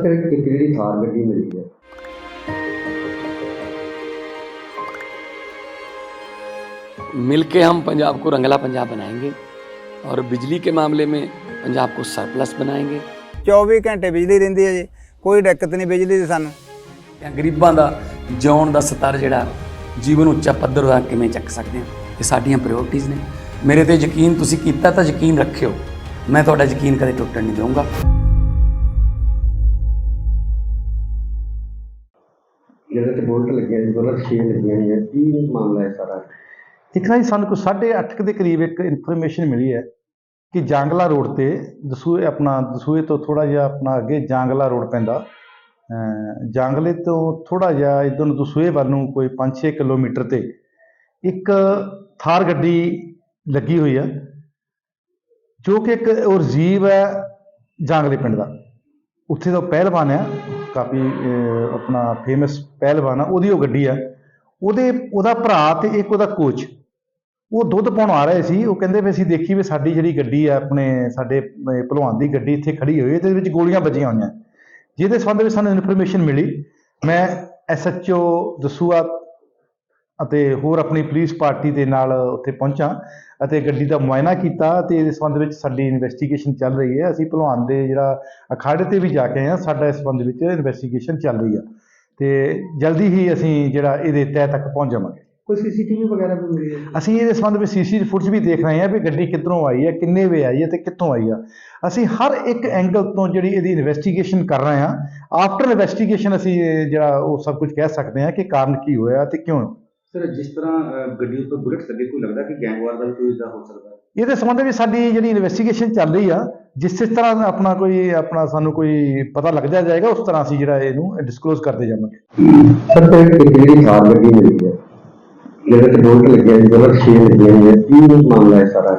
ਫਿਰ ਇੱਕ ਜਿਹੜੀ ਥਾਰ ਗੱਡੀ ਮਿਲੀ ਹੈ मिल के हम पंजाब को रंगला पंजाब बनाएंगे और बिजली के मामले में पंजाब को सरप्लस बनाएंगे 24 ਘੰਟੇ ਬਿਜਲੀ ਰਹਿੰਦੀ ਹੈ ਜੀ ਕੋਈ ਦਿੱਕਤ ਨਹੀਂ ਬਿਜਲੀ ਦੀ ਸਾਨੂੰ ਜਾਂ ਗਰੀਬਾਂ ਦਾ ਜਿਉਣ ਦਾ ਸਤਰ ਜਿਹੜਾ ਜੀਵਨ ਉੱਚਾ ਪੱਧਰ ਦਾ ਕਿਵੇਂ ਚੱਕ ਸਕਦੇ ਹਾਂ ਇਹ ਸਾਡੀਆਂ ਪ੍ਰਾਇੋਰਟੀਆਂ ਨੇ ਮੇਰੇ ਤੇ ਯਕੀਨ ਤੁਸੀਂ ਕੀਤਾ ਤਾਂ ਯਕੀਨ ਰੱਖਿਓ ਮੈਂ ਤੁਹਾਡਾ ਯਕੀਨ ਕਦੇ ਟੁੱਟਣ ਨਹੀਂ ਦਊਂਗਾ ਲੱਗਿਆ ਸੀ ਉਹਨਾਂ ਛੇ ਲੱਗੀਆਂ ਨੇ ਕੀ ਮਾਮਲਾ ਹੈ ਸਾਰਾ। ਇੱਕ ਨਾ ਜੀ, ਸਾਨੂੰ ਕੋਈ 8:30 ਦੇ ਕਰੀਬ ਇੱਕ ਇਨਫੋਰਮੇਸ਼ਨ ਮਿਲੀ ਹੈ ਕਿ ਜਾਂਗਲਾ ਰੋਡ ਤੇ ਦਸੂਏ, ਆਪਣਾ ਦਸੂਏ ਤੋਂ ਥੋੜਾ ਜਿਹਾ ਆਪਣਾ ਅੱਗੇ ਜਾਂਗਲਾ ਰੋਡ ਪੈਂਦਾ। ਜਾਂਗਲੇ ਤੋਂ ਥੋੜਾ ਜਿਹਾ ਇਧਰ ਨੂੰ ਦਸੂਏ ਵੱਲ ਨੂੰ ਕੋਈ 5-6 ਕਿਲੋਮੀਟਰ ਤੇ ਇੱਕ ਥਾਰ ਗੱਡੀ ਲੱਗੀ ਹੋਈ ਆ ਜੋ ਕਿ ਇੱਕ ਉਹ ਰਜੀਵ ਹੈ ਜਾਂਗਲੇ ਪਿੰਡ ਦਾ। ਉੱਥੇ ਦਾ ਉਹ ਪਹਿਲਵਾਨ ਆ ਕਾਫੀ ਆਪਣਾ ਫੇਮਸ ਪਹਿਲਵਾਨ ਆ, ਉਹਦੀ ਉਹ ਗੱਡੀ ਆ। ਉਹਦੇ, ਉਹਦਾ ਭਰਾ ਤੇ ਇੱਕ ਉਹਦਾ ਕੋਚ ਉਹ ਦੁੱਧ ਪਾਉਣ ਆ ਰਹੇ ਸੀ। ਉਹ ਕਹਿੰਦੇ ਵੀ ਅਸੀਂ ਦੇਖੀ ਵੀ ਸਾਡੀ ਜਿਹੜੀ ਗੱਡੀ ਆ, ਆਪਣੇ ਸਾਡੇ ਭਲਵਾਨ ਦੀ ਗੱਡੀ ਇੱਥੇ ਖੜੀ ਹੋਈ ਹੈ ਤੇ ਇਹਦੇ ਵਿੱਚ ਗੋਲੀਆਂ ਵੱਜੀਆਂ ਹੋਈਆਂ। ਜਿਹਦੇ ਸੰਬੰਧ ਵਿੱਚ ਸਾਨੂੰ ਇਨਫੋਰਮੇਸ਼ਨ ਮਿਲੀ। ਮੈਂ ਐਸਐਚਓ ਦਸੂਆ ਅਤੇ ਹੋਰ ਆਪਣੀ ਪੁਲਿਸ ਪਾਰਟੀ ਦੇ ਨਾਲ ਉੱਥੇ ਪਹੁੰਚਾ ਅਤੇ ਗੱਡੀ ਦਾ ਮੁਆਇਨਾ ਕੀਤਾ ਤੇ ਇਸ ਸੰਬੰਧ ਵਿੱਚ ਸਾਡੀ ਇਨਵੈਸਟੀਗੇਸ਼ਨ ਚੱਲ ਰਹੀ ਹੈ। ਅਸੀਂ ਭਲਵਾਨ ਦੇ ਜਿਹੜਾ ਅਖਾੜੇ ਤੇ ਵੀ ਜਾ ਕੇ ਆਏ ਹਾਂ ਸਾਡਾ ਇਸ ਸੰਬੰਧ ਵਿੱਚ ਇਨਵੈਸਟੀਗੇਸ਼ਨ ਚੱਲ ਰਹੀ ਆ। ਤੇ ਜਲਦੀ ਹੀ ਅਸੀਂ ਜਿਹੜਾ ਇਹਦੇ ਤਹਿ ਤੱਕ ਪਹੁੰਚ ਜਾਵਾਂਗੇ। ਕੋਈ ਸੀਸੀਟੀਵੀ ਵਗੈਰਾ ਵੀ ਮਿਲੀ ਹੈ ਅਸੀਂ ਇਹਦੇ ਸੰਬੰਧ ਵਿੱਚ ਸੀਸੀ ਫੁਟੇਜ ਵੀ ਦੇਖ ਰਹੇ ਹਾਂ ਵੀ ਗੱਡੀ ਕਿੱਧਰੋਂ ਆਈ ਹੈ ਕਿੰਨੇ ਵੇ ਆਈ ਹੈ ਤੇ ਕਿੱਥੋਂ ਆਈ ਆ। ਅਸੀਂ ਹਰ ਇੱਕ ਐਂਗਲ ਤੋਂ ਜਿਹੜੀ ਇਹਦੀ ਇਨਵੈਸਟੀਗੇਸ਼ਨ ਕਰ ਰਹੇ ਹਾਂ। ਆਫਟਰ ਇਨਵੈਸਟੀਗੇਸ਼ਨ ਅਸੀਂ ਜਿਹੜਾ ਉਹ ਸਭ ਕੁਝ ਕਹਿ ਸਕਦੇ ਹਾਂ ਕਿ ਕਾਰਨ ਕੀ ਹੋਇਆ ਤੇ ਕਿਉਂ? ਸਰ ਜਿਸ ਤਰ੍ਹਾਂ ਗੱਡੀ ਉੱਪਰ ਬੁਲਟ ਲੱਗੇ ਕੋਈ ਲੱਗਦਾ ਕਿ ਗੈਂਗਵਾਰ ਦਾ ਵੀ ਕੋਈ ਇਸਦਾ ਹੋ ਸਕਦਾ ਹੈ? ਇਹਦੇ ਸੰਬੰਧ ਵਿੱਚ ਸਾਡੀ ਜਿਹੜੀ ਇਨਵੈਸਟੀਗੇਸ਼ਨ ਚੱਲ ਰਹੀ ਆ ਜਿਸ ਜਿਸ ਤਰ੍ਹਾਂ ਆਪਣਾ ਕੋਈ ਆਪਣਾ ਸਾਨੂੰ ਕੋਈ ਪਤਾ ਲੱਗਦਾ ਜਾਏਗਾ ਉਸ ਤਰ੍ਹਾਂ ਅਸੀਂ ਜਿਹੜਾ ਇਹਨੂੰ ਡਿਸਕਲੋਜ਼ ਕਰਦੇ ਜਾਵਾਂਗੇ। ਸਰ ਇੱਕ ਜਿਹੜੀ ਥਾਰ ਗੱਡੀ ਮਿਲੀ ਹੈ ਜਿਹਦੇ ਤੇ ਬੁਲਟ ਲੱਗਿਆ ਸੀ ਉਹਨਾਂ ਛੇ ਲੱਗੀਆਂ ਨੇ ਕੀ ਮਾਮਲਾ ਹੈ ਸਾਰਾ?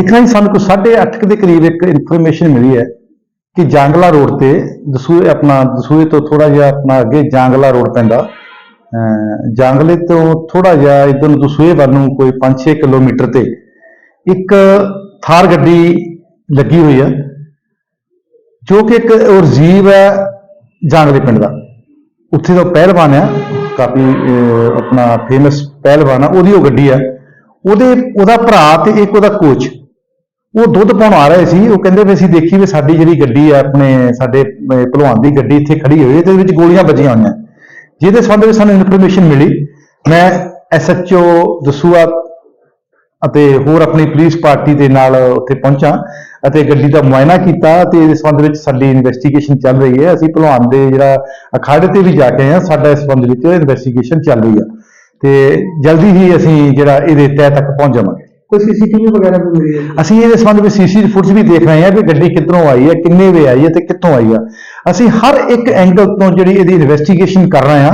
ਇੱਕ ਨਾ ਜੀ ਸਾਨੂੰ ਕੋਈ 8:30 ਦੇ ਕਰੀਬ ਇੱਕ ਇਨਫੋਰਮੇਸ਼ਨ ਮਿਲੀ ਹੈ ਕਿ ਜਾਂਗਲਾ ਰੋਡ ਤੇ ਦਸੂਏ ਆਪਣਾ ਦਸੂਏ ਤੋਂ ਥੋੜਾ ਜਿਹਾ ਆਪਣਾ ਅੱਗੇ ਜਾਂਗਲਾ ਰੋਡ ਪੈਂਦਾ। ਜਾਂਗਲੇ ਤੋਂ ਥੋੜਾ ਜਿਹਾ ਇਧਰ ਨੂੰ ਦਸੂਏ ਵੱਲ ਨੂੰ ਕੋਈ 5-6 ਕਿਲੋਮੀਟਰ ਤੇ ਇੱਕ ਥਾਰ ਗੱਡੀ ਲੱਗੀ ਹੋਈ ਆ, ਜੋ ਕਿ ਇੱਕ ਰਜੀਵ ਹੈ ਜਾਂਗਲੇ ਪਿੰਡ ਦਾ। ਉੱਥੇ ਦਾ ਉਹ ਪਹਿਲਵਾਨ ਆ, ਕਾਫੀ ਆਪਣਾ ਫੇਮਸ ਪਹਿਲਵਾਨ ਆ, ਉਹਦੀ ਉਹ ਗੱਡੀ ਆ। ਉਹਦੇ, ਉਹਦਾ ਭਰਾ ਤੇ ਇੱਕ ਉਹਦਾ ਕੋਚ ਉਹ ਦੁੱਧ ਪਾਉਣ ਆ ਰਹੇ ਸੀ। ਉਹ ਕਹਿੰਦੇ ਵੀ ਅਸੀਂ ਦੇਖੀ ਵੀ ਸਾਡੀ ਜਿਹੜੀ ਗੱਡੀ ਆ, ਆਪਣੇ ਸਾਡੇ ਭਲਵਾਨ ਦੀ ਗੱਡੀ ਇੱਥੇ ਖੜੀ ਹੋਈ ਹੈ ਤੇ ਇਹਦੇ ਵਿੱਚ ਗੋਲੀਆਂ ਵੱਜੀਆਂ ਹੋਈਆਂ। ਜਿਹਦੇ ਸੰਬੰਧ ਵਿੱਚ ਸਾਨੂੰ ਇਨਫੋਰਮੇਸ਼ਨ ਮਿਲੀ, ਮੈਂ ਐਸਐਚਓ ਦਸੂਆ ਅਤੇ ਹੋਰ ਆਪਣੀ ਪੁਲਿਸ ਪਾਰਟੀ ਦੇ ਨਾਲ ਉੱਥੇ ਪਹੁੰਚਾ ਅਤੇ ਗੱਡੀ ਦਾ ਮੁਆਇਨਾ ਕੀਤਾ ਤੇ ਇਸ ਸੰਬੰਧ ਵਿੱਚ ਸਾਡੀ ਇਨਵੈਸਟੀਗੇਸ਼ਨ ਚੱਲ ਰਹੀ ਹੈ। ਅਸੀਂ ਭਲਵਾਨ ਦੇ ਜਿਹੜਾ ਅਖਾੜੇ ਤੇ ਵੀ ਜਾ ਕੇ ਆਏ ਹਾਂ, ਸਾਡਾ ਇਸ ਸੰਬੰਧ ਵਿੱਚ ਇਨਵੈਸਟੀਗੇਸ਼ਨ ਚੱਲ ਰਹੀ ਆ। ਤੇ ਜਲਦੀ ਹੀ ਅਸੀਂ ਜਿਹੜਾ ਇਹਦੇ ਤਹਿ ਤੱਕ ਪਹੁੰਚ ਜਾਵਾਂਗੇ। ਕੋਈ ਸੀਸੀਟੀਵੀ ਵਗੈਰਾ ਵੀ ਮਿਲੀ ਹੈ? ਅਸੀਂ ਇਹਦੇ ਸੰਬੰਧ ਵਿੱਚ ਸੀਸੀ ਫੁਟੇਜ ਵੀ ਦੇਖ ਰਹੇ ਹਾਂ ਵੀ ਗੱਡੀ ਕਿੱਧਰੋਂ ਆਈ ਹੈ ਕਿੰਨੇ ਵੇ ਆਈ ਹੈ ਤੇ ਕਿੱਥੋਂ ਆਈ ਆ। ਅਸੀਂ ਹਰ ਇੱਕ ਐਂਗਲ ਤੋਂ ਜਿਹੜੀ ਇਹਦੀ ਇਨਵੈਸਟੀਗੇਸ਼ਨ ਕਰ ਰਹੇ ਹਾਂ।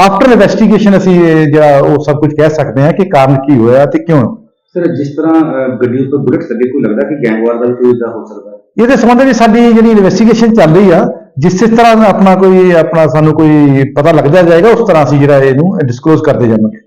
ਆਫਟਰ ਇਨਵੈਸਟੀਗੇਸ਼ਨ ਅਸੀਂ ਜਿਹੜਾ ਉਹ ਸਭ ਕੁਝ ਕਹਿ ਸਕਦੇ ਹਾਂ ਕਿ ਕਾਰਨ ਕੀ ਹੋਇਆ ਤੇ ਕਿਉਂ। ਸਰ ਜਿਸ ਤਰ੍ਹਾਂ ਗੱਡੀ ਉੱਪਰ ਬੁਲਟ ਲੱਗੇ ਕੋਈ ਲੱਗਦਾ ਕਿ ਗੈਂਗਵਾਰ ਦਾ ਵੀ ਕੋਈ ਇਸਦਾ ਹੋ ਸਕਦਾ ਇਹਦੇ ਸੰਬੰਧ ਵਿੱਚ ਸਾਡੀ ਜਿਹੜੀ ਇਨਵੈਸਟੀਗੇਸ਼ਨ ਚੱਲ ਰਹੀ ਆ ਜਿਸ ਜਿਸ ਤਰ੍ਹਾਂ ਆਪਣਾ ਕੋਈ ਆਪਣਾ ਸਾਨੂੰ ਕੋਈ ਪਤਾ ਲੱਗਦਾ ਜਾਏਗਾ ਉਸ ਤਰ੍ਹਾਂ ਅਸੀਂ ਜਿਹੜਾ ਇਹਨੂੰ ਡਿਸਕਲੋਜ਼ ਕਰਦੇ ਜਾਵਾਂਗੇ।